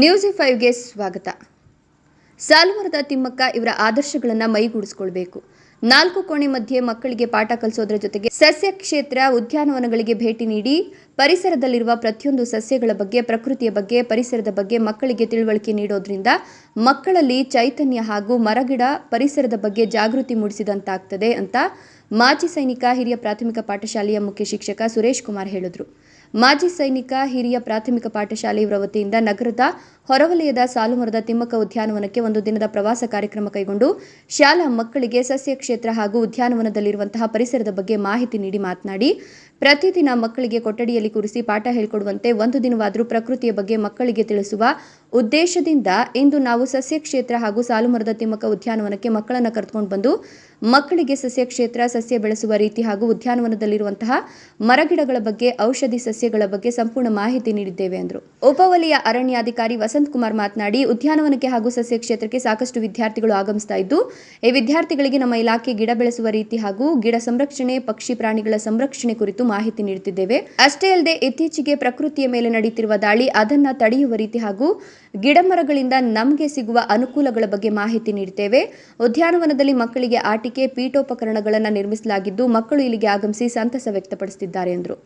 News ಫೈವ್ಗೆ ಸ್ವಾಗತ. ಸಾಲುವರದ ತಿಮ್ಮಕ್ಕ ಇವರ ಆದರ್ಶಗಳನ್ನು ಮೈಗೂಡಿಸ್ಕೊಳ್ಬೇಕು. ನಾಲ್ಕು ಕೋಣೆ ಮಧ್ಯೆ ಮಕ್ಕಳಿಗೆ ಪಾಠ ಕಲಿಸೋದ್ರ ಜೊತೆಗೆ ಸಸ್ಯ ಕ್ಷೇತ್ರ, ಉದ್ಯಾನವನಗಳಿಗೆ ಭೇಟಿ ನೀಡಿ, ಪರಿಸರದಲ್ಲಿರುವ ಪ್ರತಿಯೊಂದು ಸಸ್ಯಗಳ ಬಗ್ಗೆ, ಪ್ರಕೃತಿಯ ಬಗ್ಗೆ, ಪರಿಸರದ ಬಗ್ಗೆ ಮಕ್ಕಳಿಗೆ ತಿಳುವಳಿಕೆ ನೀಡೋದ್ರಿಂದ ಮಕ್ಕಳಲ್ಲಿ ಚೈತನ್ಯ ಹಾಗೂ ಮರಗಿಡ ಪರಿಸರದ ಬಗ್ಗೆ ಜಾಗೃತಿ ಮೂಡಿಸಿದಂತಾಗ್ತದೆ ಅಂತ ಮಾಜಿ ಸೈನಿಕ, ಹಿರಿಯ ಪ್ರಾಥಮಿಕ ಪಾಠಶಾಲೆಯ ಮುಖ್ಯ ಶಿಕ್ಷಕ ಸುರೇಶ್ ಕುಮಾರ್ ಹೇಳಿದರು. ಮಾಜಿ ಸೈನಿಕ, ಹಿರಿಯ ಪ್ರಾಥಮಿಕ ಪಾಠಶಾಲೆ ಇವರ ವತಿಯಿಂದ ನಗರದ ಹೊರವಲಯದ ಸಾಲುಮರದ ತಿಮ್ಮಕ್ಕ ಉದ್ಯಾನವನಕ್ಕೆ ಒಂದು ದಿನದ ಪ್ರವಾಸ ಕಾರ್ಯಕ್ರಮ ಕೈಗೊಂಡು ಶಾಲಾ ಮಕ್ಕಳಿಗೆ ಸಸ್ಯ ಕ್ಷೇತ್ರ ಹಾಗೂ ಉದ್ಯಾನವನದಲ್ಲಿರುವಂತಹ ಪರಿಸರದ ಬಗ್ಗೆ ಮಾಹಿತಿ ನೀಡಿ ಮಾತನಾಡಿ, ಪ್ರತಿದಿನ ಮಕ್ಕಳಿಗೆ ಕೊಠಡಿಯಲ್ಲಿ ಕೂರಿಸಿ ಪಾಠ ಹೇಳಿಕೊಡುವಂತೆ ಒಂದು ದಿನವಾದರೂ ಪ್ರಕೃತಿಯ ಬಗ್ಗೆ ಮಕ್ಕಳಿಗೆ ತಿಳಿಸುವ ಉದ್ದೇಶದಿಂದ ಇಂದು ನಾವು ಸಸ್ಯ ಕ್ಷೇತ್ರ ಹಾಗೂ ಸಾಲುಮರದ ತಿಮ್ಮಕ್ಕ ಉದ್ಯಾನವನಕ್ಕೆ ಮಕ್ಕಳನ್ನು ಕರೆದುಕೊಂಡು ಬಂದು ಮಕ್ಕಳಿಗೆ ಸಸ್ಯ ಕ್ಷೇತ್ರ ಸಸ್ಯ ಬೆಳೆಸುವ ರೀತಿ ಹಾಗೂ ಉದ್ಯಾನವನದಲ್ಲಿರುವಂತಹ ಮರಗಿಡಗಳ ಬಗ್ಗೆ, ಔಷಧಿ ಸಸ್ಯಗಳ ಬಗ್ಗೆ ಸಂಪೂರ್ಣ ಮಾಹಿತಿ ನೀಡಿದ್ದೇವೆ ಎಂದರು ಉಪವಲಯ ಅರಣ್ಯಾಧಿಕಾರಿ ವಸಂತ್ ಕುಮಾರ್ ಮಾತನಾಡಿ, ಉದ್ಯಾನವನಕ್ಕೆ ಹಾಗೂ ಸಸ್ಯ ಕ್ಷೇತ್ರಕ್ಕೆ ಸಾಕಷ್ಟು ವಿದ್ಯಾರ್ಥಿಗಳು ಆಗಮಿಸ್ತಾ ಇದ್ದು, ಈ ವಿದ್ಯಾರ್ಥಿಗಳಿಗೆ ನಮ್ಮ ಇಲಾಖೆ ಗಿಡ ಬೆಳೆಸುವ ರೀತಿ ಹಾಗೂ ಗಿಡ ಸಂರಕ್ಷಣೆ, ಪಕ್ಷಿ ಪ್ರಾಣಿಗಳ ಸಂರಕ್ಷಣೆ ಕುರಿತು ಮಾಹಿತಿ ನೀಡುತ್ತಿದ್ದೇವೆ. ಅಷ್ಟೇ ಅಲ್ಲದೆ, ಇತ್ತೀಚೆಗೆ ಪ್ರಕೃತಿಯ ಮೇಲೆ ನಡೆಯುತ್ತಿರುವ ದಾಳಿ ಅದನ್ನ ತಡೆಯುವ ರೀತಿ ಹಾಗೂ ಗಿಡಮರಗಳಿಂದ ನಮಗೆ ಸಿಗುವ ಅನುಕೂಲಗಳ ಬಗ್ಗೆ ಮಾಹಿತಿ ನೀಡುತ್ತೇವೆ ಉದ್ಯಾನವನದಲ್ಲಿ ಮಕ್ಕಳಿಗೆ ಆಟಿಕೆ ಪೀಠೋಪಕರಣಗಳನ್ನು ನಿರ್ಮಿಸಲಾಗಿದ್ದು ಮಕ್ಕಳು ಇಲ್ಲಿಗೆ ಆಗಮಿಸಿ ಸಂತಸ ವ್ಯಕ್ತಪಡಿಸುತ್ತಿದ್ದಾರೆ ಎಂದರು.